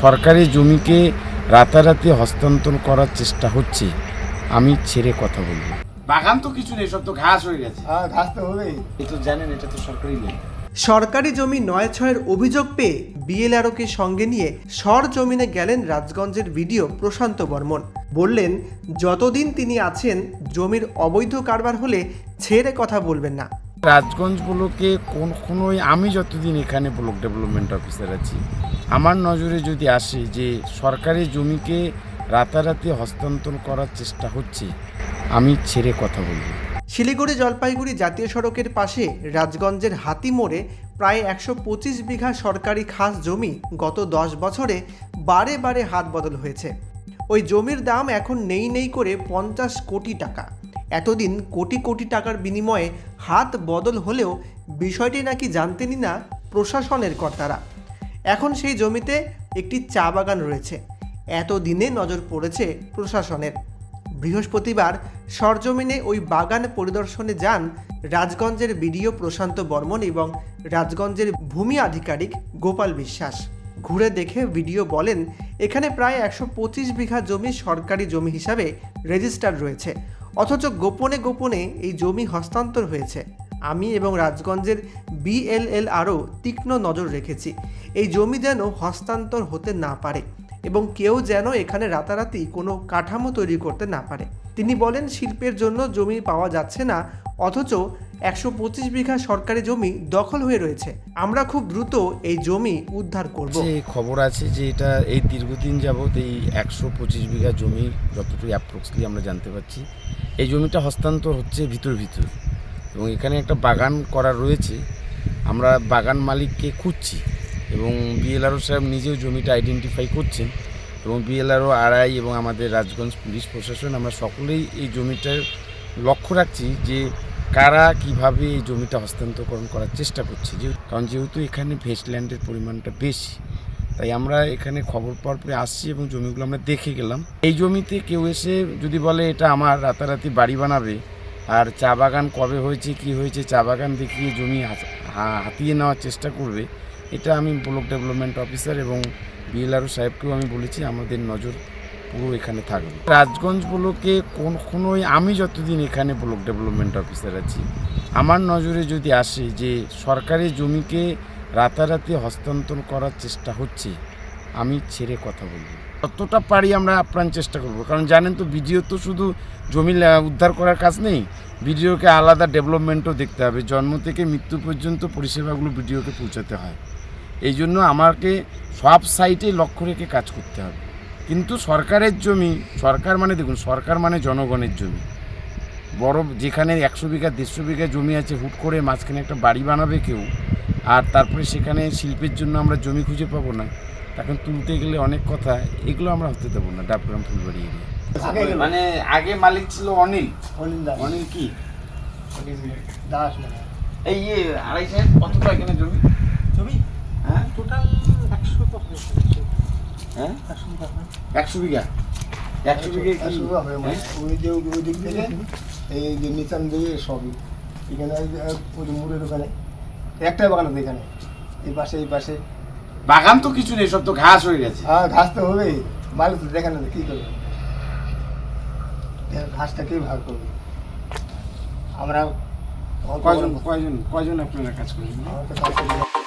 সরকারি জমিকে রাতারাতি হস্তান্তর করার চেষ্টা হচ্ছে। আমি ছেড়ে কথা বলব। বাগান তো কিছু নেই সব তো ঘাস হয়ে গেছে। হ্যাঁ ঘাস তো হবেই। এ তো জানেন এটা তো সরকারি নেই। সরকারি জমি নয় ছয়ের অভিযোগ পেয়ে বিএলআরওকে সঙ্গে নিয়ে সর জমিনে গেলেন রাজগঞ্জের ভিডিও প্রশান্ত বর্মন। বললেন যতদিন তিনি আছেন জমির অবৈধ কারবার হলে ছেড়ে কথা বলবেন না। রাজগঞ্জ ব্লকে কখনোই আমি যতদিন এখানে ব্লক ডেভেলপমেন্ট অফিসার আছি, আমার নজরে যদি আসে যে সরকারি জমিকে রাতারাতি হস্তান্তর করার চেষ্টা হচ্ছে, আমি ছেড়ে কথা বলব। শিলিগুড়ি জলপাইগুড়ি জাতীয় সড়কের পাশে রাজগঞ্জের হাতি মোড়ে প্রায় একশো পঁচিশ বিঘা সরকারি খাস জমি গত দশ বছরে বারে বারে হাত বদল হয়েছে। ওই জমির দাম এখন নেই নেই করে পঞ্চাশ কোটি টাকা। এতদিন কোটি কোটি টাকার বিনিময়ে হাত বদল হলেও বিষয়টি নাকি জানতেনই না প্রশাসনের কর্তারা। এখন সেই জমিতে একটি চা বাগান রয়েছে। এতদিনে নজর পড়েছে প্রশাসনের। বৃহস্পতিবার সরজমিনে ওই বাগান পরিদর্শনে যান রাজগঞ্জের বিডিও প্রশান্ত বর্মন এবং রাজগঞ্জের ভূমি আধিকারিক গোপাল বিশ্বাস। ঘুরে দেখে ভিডিও বলেন, এখানে প্রায় একশো পঁচিশ বিঘা জমি সরকারি জমি হিসাবে রেজিস্টার রয়েছে। অথচ গোপনে গোপনে এই জমি হস্তান্তর হয়েছে। আমি এবং রাজগঞ্জের বিএলএল আরও তীক্ষ্ণ নজর রেখেছি। এই জমি যেন হস্তান্তর হতে না পারে। এবং কেউ যেন এখানে রাতারাতি কোনো কাঠামো তৈরি করতে না পারে। তিনি বলেন, শিল্পের জন্য জমি পাওয়া যাচ্ছে না, অথচ একশো পঁচিশ বিঘা সরকারি জমি দখল হয়ে রয়েছে। আমরা খুব দ্রুত এই জমি উদ্ধার করব। খবর আছে যে এটা এই দীর্ঘদিন যাবৎ এই একশো পঁচিশ বিঘা জমি যতটুকু অ্যাপ্রক্সলি আমরা জানতে পারছি, এই জমিটা হস্তান্তর হচ্ছে ভিতর ভিতর। এবং এখানে একটা বাগান করা রয়েছে। আমরা বাগান মালিককে খুঁজছি। এবং বিএলআরও সাহেব নিজেও জমিটা আইডেন্টিফাই করছেন এবং বিএলআরও আরআই এবং আমাদের রাজগঞ্জ পুলিশ প্রশাসন, আমরা সকলেই এই জমিটার লক্ষ্য রাখছি যে কারা কীভাবে এই জমিটা হস্তান্তরকরণ করার চেষ্টা করছে। যে কারণ যেহেতু এখানে ভেস্টল্যান্ডের পরিমাণটা বেশি, তাই আমরা এখানে খবর পাওয়ার পরে আসছি এবং জমিগুলো আমরা দেখে গেলাম। এই জমিতে কেউ এসে যদি বলে এটা আমার, রাতারাতি বাড়ি বানাবে, আর চা বাগান কবে হয়েছে, কি হয়েছে, চা বাগান দেখিয়ে জমি হাতিয়ে নেওয়ার চেষ্টা করবে এটা আমি ব্লক ডেভেলপমেন্ট অফিসার এবং বিএলআরও সাহেবকেও আমি বলেছি, আমাদের নজর পুরো এখানে থাকবে। রাজগঞ্জ ব্লকে কোন কখনোই আমি যতদিন এখানে ব্লক ডেভেলপমেন্ট অফিসার আছি, আমার নজরে যদি আসে যে সরকারি জমিকে রাতারাতি হস্তান্তর করার চেষ্টা হচ্ছে, আমি ছেড়ে কথা বলব। যতটা পারি আমরা আপ্রাণ চেষ্টা করব, কারণ জানেন তো ভিডিও তো শুধু জমি উদ্ধার করার কাজ নেই, ভিডিওকে আলাদা ডেভেলপমেন্টও দেখতে হবে। জন্ম থেকে মৃত্যু পর্যন্ত পরিষেবাগুলো ভিডিওকে পৌঁছাতে হয়। এই জন্য আমাকে সব সাইটে লক্ষ্য রেখে কাজ করতে হবে। কিন্তু সরকারের জমি সরকার মানে দেখুন সরকার মানে জনগণের জমি। বড় যেখানে একশো বিঘা দেড়শো বিঘা জমি আছে হুট করে মাঝখানে একটা বাড়ি বানাবে কেউ আর তারপরে সেখানে শিল্পের জন্য আমরা জমি খুঁজে পাবো না তখন তুলতে গেলে অনেক কথা এগুলো আমরা হতে দেবো না ডাবগ্রাম ফুলবাড়ি এরিয়া। মানে আগে মালিক ছিল অনিল। অনিল দাস। অনিল কি? দাস মানে এই ইয়ে আড়াই সাইড কতটা এখানে জমি? জমি? হ্যাঁ? টোটাল একশো হ্যাঁ? একশো বিঘা একশো বিঘা? একশো বিঘা হবে মানে। হ্যাঁ? ওই যে ওই দিক থেকে এই যে নিচান দিকে সবই। এখানে এই যে ওই যে মুড়ের ওখানে একটাই বাগান আছে এখানে। এই পাশে এই পাশে। বাগান তো কিছু নেই সব তো ঘাস হয়ে গেছে। হ্যাঁ ঘাস তো হবেই। তো দেখেন না কী করবে? এর ঘাসটা কে ভাগ করবে? আমরা কয়জন কয়জন কয়জন আপনারা কাজ করেন?